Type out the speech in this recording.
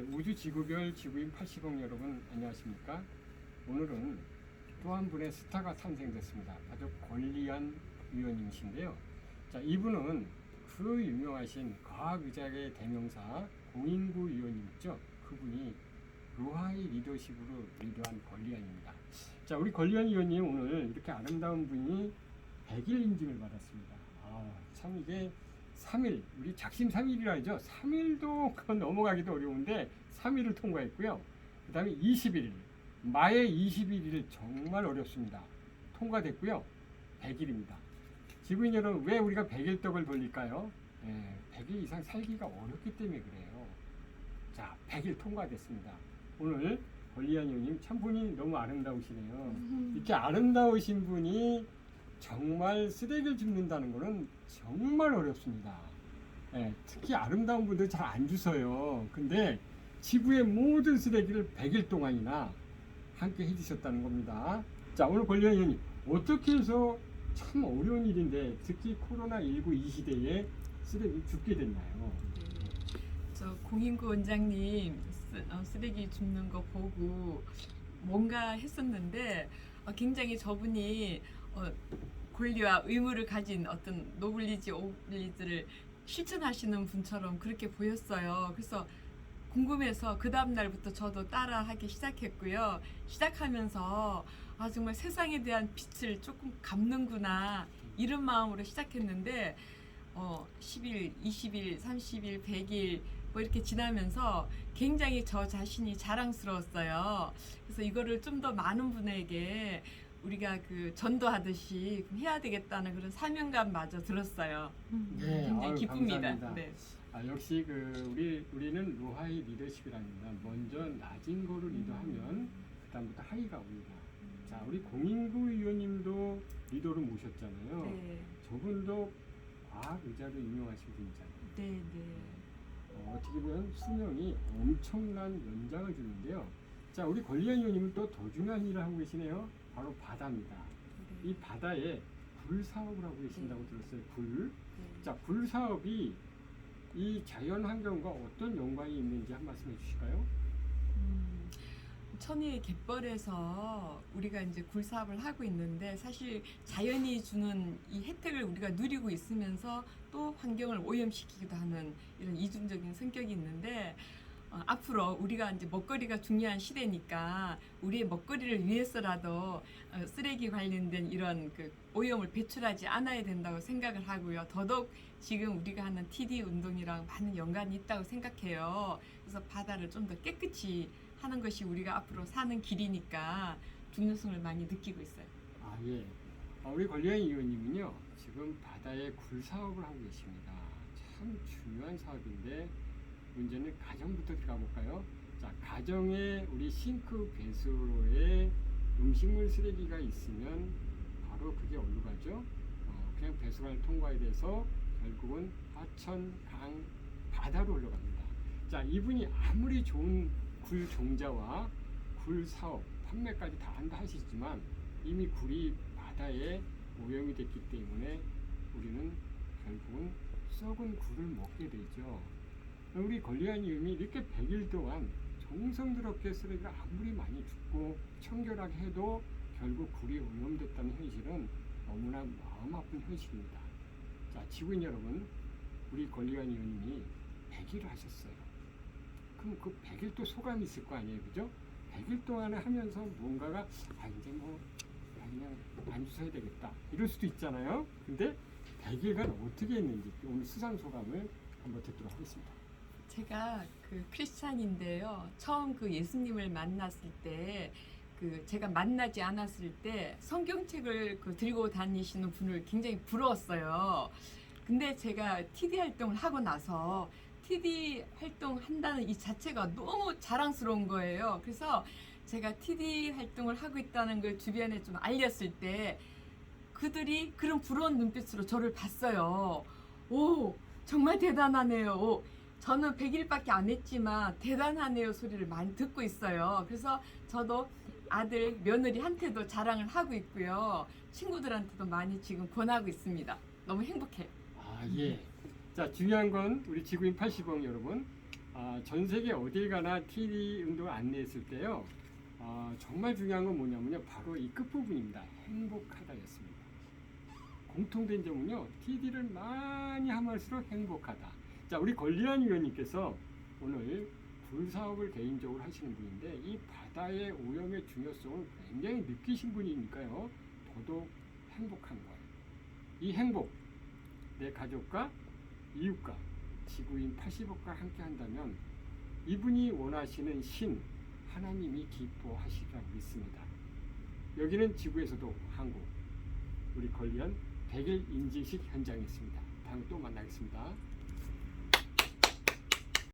예, 우주 지구별 지구인 80억 여러분 안녕하십니까? 오늘은 또 한 분의 스타가 탄생됐습니다. 아주 권리한 위원님이신데요. 자, 이분은 그 유명하신 과학의학의 대명사 공인구 위원님 있죠? 그분이 로하이 리더십으로 리더한 권리안입니다. 자, 우리 권리안 위원님 오늘 이렇게 아름다운 분이 100일 인증을 받았습니다. 아, 참 이게 3일, 우리 작심 3일이라 하죠. 3일도 넘어가기도 어려운데 3일을 통과했고요. 그 다음에 21일, 마의 21일 정말 어렵습니다. 통과됐고요. 100일입니다. 지구인 여러분, 왜 우리가 100일 떡을 돌릴까요? 예, 100일 이상 살기가 어렵기 때문에 그래요. 자, 100일 통과됐습니다. 오늘 권리안 의원님 참 분이 너무 아름다우시네요. 이렇게 아름다우신 분이 정말 쓰레기를 줍는다는 것은 정말 어렵습니다. 예, 특히 아름다운 분들 잘 안 주서요. 근데 지구의 모든 쓰레기를 100일 동안이나 함께 해주셨다는 겁니다. 자, 오늘 권리안 의원님, 어떻게 해서 참 어려운 일인데 특히 코로나19 이 시대에 쓰레기 줍게 됐나요? 저 공인구 원장님 쓰, 어, 쓰레기 줍는 거 보고 뭔가 했었는데 어, 굉장히 저분이 어, 권리와 의무를 가진 어떤 노블리지 오블리지를 실천하시는 분처럼 그렇게 보였어요. 그래서 궁금해서 그 다음 날부터 저도 따라하기 시작했고요. 시작하면서 아 정말 세상에 대한 빛을 조금 갚는구나 이런 마음으로 시작했는데 어 10일, 20일, 30일, 100일 뭐 이렇게 지나면서 굉장히 저 자신이 자랑스러웠어요. 그래서 이거를 좀 더 많은 분에게 우리가 그 전도하듯이 해야 되겠다는 그런 사명감마저 들었어요. 네, 굉장히 아유, 기쁩니다. 감사합니다. 네. 아, 역시 그 우리 우리는 로하이 리더십이랍니다. 먼저 낮은 거를 리더하면 그다음부터 하이가 옵니다. 자, 우리 공인구 의원님도 리더로 모셨잖아요. 네, 저분도 과학 의자로 유명하신 분이잖아요. 네, 네. 어, 어떻게 보면 수명이 엄청난 연장을 주는데요. 자, 우리 권리안 의원님은 또 더 중요한 일을 하고 계시네요. 바로 바다입니다. 이 바다에 굴 사업을 하고 계신다고 들었어요. 굴. 네. 자, 굴 사업이 이 자연 환경과 어떤 연관이 있는지 한 말씀 해주실까요? 음, 천혜의 갯벌에서 우리가 이제 굴 사업을 하고 있는데 사실 자연이 주는 이 혜택을 우리가 누리고 있으면서 또 환경을 오염시키기도 하는 이런 이중적인 성격이 있는데 어, 앞으로 우리가 이제 먹거리가 중요한 시대니까 우리의 먹거리를 위해서라도 어, 쓰레기 관련된 이런 그 오염을 배출하지 않아야 된다고 생각을 하고요. 더더욱 지금 우리가 하는 TD 운동이랑 많은 연관이 있다고 생각해요. 그래서 바다를 좀 더 깨끗이 하는 것이 우리가 앞으로 사는 길이니까 중요성을 많이 느끼고 있어요. 아, 예. 아, 우리 권리안 의원님은요, 지금 바다에 굴 사업을 하고 계십니다. 참 중요한 사업인데, 문제는 가정부터 들어가 볼까요? 자, 가정에 우리 싱크 배수로에 음식물 쓰레기가 있으면 바로 그게 어디로 가죠? 어, 그냥 배수관을 통과해야 돼서 결국은 하천, 강, 바다로 흘러갑니다. 자, 이분이 아무리 좋은 굴 종자와 굴 사업, 판매까지 다 한다 하시지만 이미 굴이 바다에 오염이 됐기 때문에 우리는 결국은 썩은 굴을 먹게 되죠. 우리 이음이 이렇게 100일 동안 정성스럽게 쓰레기를 아무리 많이 줍고 청결하게 해도 결국 굴이 오염됐다는 현실은 너무나 마음 아픈 현실입니다. 자, 지구인 여러분, 우리 권리안 의원님이 100일을 하셨어요. 그럼 그 100일 또 소감이 있을 거 아니에요, 그죠? 100일 동안에 하면서 뭔가가 아 이제 뭐 아, 그냥 안 주셔야 되겠다 이럴 수도 있잖아요. 근데 100일간 어떻게 했는지 오늘 수상 소감을 한번 듣도록 하겠습니다. 제가 그 크리스찬인데요. 처음 그 예수님을 만났을 때, 그 제가 만나지 않았을 때 성경책을 그 들고 다니시는 분을 굉장히 부러웠어요. 근데 제가 TD 활동을 하고 나서 TD 활동 한다는 이 자체가 너무 자랑스러운 거예요. 그래서 제가 TD 활동을 하고 있다는 걸 주변에 좀 알렸을 때 그들이 그런 부러운 눈빛으로 저를 봤어요. 오, 정말 대단하네요. 오, 저는 100일밖에 안 했지만 대단하네요 소리를 많이 듣고 있어요. 그래서 저도 아들, 며느리한테도 자랑을 하고 있고요. 친구들한테도 많이 지금 권하고 있습니다. 너무 행복해요. 아 예. 자 중요한 건 우리 지구인 80억 여러분 아, 전 세계 어딜 가나 TD 운동을 안내했을 때요. 아, 정말 중요한 건 뭐냐면요. 바로 이 끝부분입니다. 행복하다였습니다. 공통된 점은요. TD를 많이 함할수록 행복하다. 자, 우리 권리안 위원님께서 오늘 불사업을 개인적으로 하시는 분인데 이 바다의 오염의 중요성을 굉장히 느끼신 분이니까요. 더더욱 행복한 거예요. 이 행복, 내 가족과 이웃과 지구인 80억과 함께 한다면 이분이 원하시는 신 하나님이 기뻐하시리라고 믿습니다. 여기는 지구에서도 한국 우리 권리한 100일 인증식 현장이었습니다. 다음에 또 만나겠습니다.